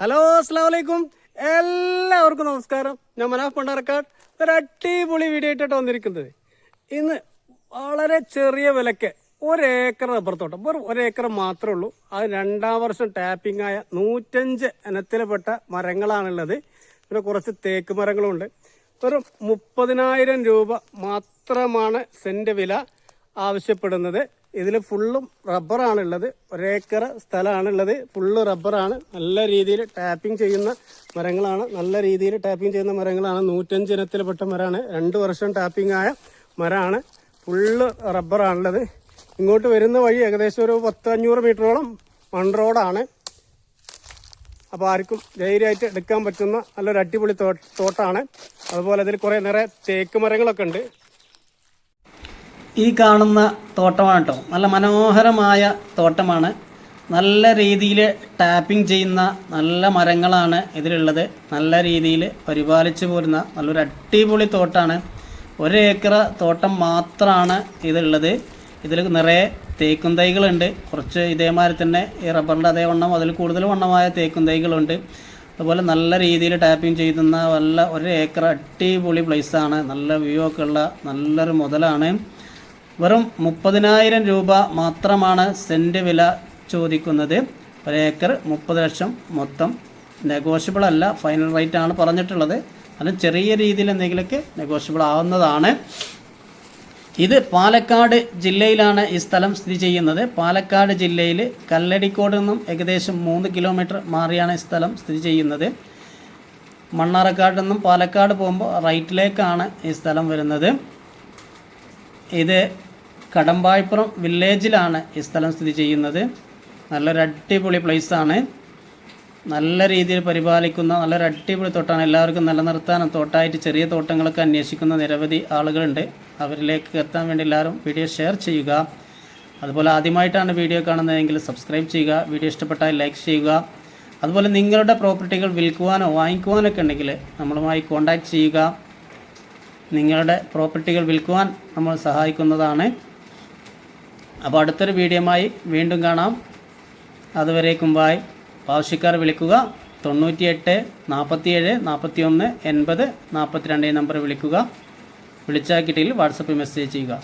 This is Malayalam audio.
ഹലോ അസ്സാം വലൈക്കും എല്ലാവർക്കും നമസ്കാരം. ഞാൻ മനാഫ് പണ്ടാറക്കാട് ഒരു അടിപൊളി വീഡിയോ ആയിട്ടാണ് വന്നിരിക്കുന്നത്. ഇന്ന് വളരെ ചെറിയ വിലക്ക്. ഒരേക്കർ റബ്ബർ തോട്ടം വെറും ഒരേക്കർ മാത്രമേ ഉള്ളൂ. അത് രണ്ടാം വർഷം ടാപ്പിംഗ് ആയ നൂറ്റഞ്ച് ഇനത്തിൽപ്പെട്ട മരങ്ങളാണുള്ളത്. പിന്നെ കുറച്ച് തേക്ക് മരങ്ങളുണ്ട്. വെറും മുപ്പതിനായിരം രൂപ മാത്രമാണ് സെന്റ് വില ആവശ്യപ്പെടുന്നത്. ഇതിൽ ഫുള്ളും റബ്ബറാണുള്ളത്. ഒരേക്കർ സ്ഥലമാണുള്ളത്. ഫുള്ള് റബ്ബറാണ്. നല്ല രീതിയിൽ ടാപ്പിംഗ് ചെയ്യുന്ന മരങ്ങളാണ്. നല്ല രീതിയിൽ ടാപ്പിംഗ് ചെയ്യുന്ന മരങ്ങളാണ്. നൂറ്റഞ്ച് ഇനത്തിൽപ്പെട്ട മരമാണ്. രണ്ട് വർഷം ടാപ്പിംഗ് ആയ മരമാണ്. ഫുള്ള് റബ്ബറാണുള്ളത്. ഇങ്ങോട്ട് വരുന്ന വഴി ഏകദേശം ഒരു പത്ത് അഞ്ഞൂറ് മീറ്ററോളം മൺ റോഡാണ്. അപ്പോൾ ആർക്കും ധൈര്യമായിട്ട് എടുക്കാൻ പറ്റുന്ന നല്ലൊരു അടിപൊളി തോട്ടമാണ് അതുപോലെ അതിൽ കുറേ നിറയെ തേക്ക് മരങ്ങളൊക്കെ ഉണ്ട്. ഈ കാണുന്ന തോട്ടമാണ് കേട്ടോ. നല്ല മനോഹരമായ തോട്ടമാണ്. നല്ല രീതിയിൽ ടാപ്പിംഗ് ചെയ്യുന്ന നല്ല മരങ്ങളാണ് ഇതിലുള്ളത്. നല്ല രീതിയിൽ പരിപാലിച്ചു പോരുന്ന നല്ലൊരു അടിപൊളി തോട്ടമാണ് ഒരു ഏക്കർ തോട്ടം മാത്രമാണ് ഇതിലുള്ളത്. ഇതിൽ നിറയെ തേക്കും തൈകളുണ്ട് കുറച്ച് ഇതേമാതിരി തന്നെ ഈ റബ്ബറിന്റെ അതേ വണ്ണം അതിൽ കൂടുതൽ വണ്ണമായ തേക്കും തൈകളുണ്ട് അതുപോലെ നല്ല രീതിയിൽ ടാപ്പിംഗ് ചെയ്യുന്ന നല്ല ഒരു ഏക്കർ അടിപൊളി പ്ലേസാണ് നല്ല വ്യൂ ഒക്കെ ഉള്ള നല്ലൊരു മുതലാണ്. വെറും മുപ്പതിനായിരം രൂപ മാത്രമാണ് സെന്റ് വില ചോദിക്കുന്നത്. ഒരു ഏക്കർ മുപ്പത് ലക്ഷം മൊത്തം. നെഗോഷ്യബിൾ അല്ല ഫൈനൽ റേറ്റ് ആണ് പറഞ്ഞിട്ടുള്ളത്. അത് ചെറിയ രീതിയിൽ എന്തെങ്കിലുമൊക്കെ നെഗോഷ്യബിൾ ആവുന്നതാണ്. ഇത് പാലക്കാട് ജില്ലയിലാണ് ഈ സ്ഥലം സ്ഥിതി ചെയ്യുന്നത്. പാലക്കാട് ജില്ലയിൽ കല്ലടിക്കോട് നിന്നും ഏകദേശം മൂന്ന് കിലോമീറ്റർ മാറിയാണ് ഈ സ്ഥലം സ്ഥിതി ചെയ്യുന്നത്. മണ്ണാറക്കാട് നിന്നും പാലക്കാട് പോകുമ്പോൾ റൈറ്റിലേക്കാണ് ഈ സ്ഥലം വരുന്നത്. ഇത് കടമ്പായ്പുറം വില്ലേജിലാണ് ഈ സ്ഥലം സ്ഥിതി ചെയ്യുന്നത്. നല്ലൊരു അടിപൊളി പ്ലേസാണ് നല്ല രീതിയിൽ പരിപാലിക്കുന്ന നല്ലൊരു അടിപൊളി തോട്ടമാണ് എല്ലാവർക്കും നിലനിർത്താനും തോട്ടായിട്ട് ചെറിയ തോട്ടങ്ങളൊക്കെ അന്വേഷിക്കുന്ന നിരവധി ആളുകളുണ്ട്. അവരിലേക്ക് എത്താൻ വേണ്ടി എല്ലാവരും വീഡിയോ ഷെയർ ചെയ്യുക. അതുപോലെ ആദ്യമായിട്ടാണ് വീഡിയോ കാണുന്നതെങ്കിൽ സബ്സ്ക്രൈബ് ചെയ്യുക. വീഡിയോ ഇഷ്ടപ്പെട്ടാൽ ലൈക്ക് ചെയ്യുക. അതുപോലെ നിങ്ങളുടെ പ്രോപ്പർട്ടികൾ വിൽക്കുവാനോ വാങ്ങിക്കുവാനോ ഒക്കെ ഉണ്ടെങ്കിൽ നമ്മളുമായി കോൺടാക്റ്റ് ചെയ്യുക. നിങ്ങളുടെ പ്രോപ്പർട്ടികൾ വിൽക്കുവാൻ നമ്മൾ സഹായിക്കുന്നതാണ്. അപ്പോൾ അടുത്തൊരു വീഡിയോയുമായി വീണ്ടും കാണാം. അതുവരേക്കും ബായ് ആവശ്യക്കാർ വിളിക്കുക. തൊണ്ണൂറ്റിയെട്ട് നാൽപ്പത്തിയേഴ് നാൽപ്പത്തി ഒന്ന് എൺപത് നാൽപ്പത്തിരണ്ട് ഈ നമ്പർ വിളിക്കുക. വിളിച്ചാൽ കിട്ടിയിൽ വാട്സപ്പിൽ മെസ്സേജ് ചെയ്യുക.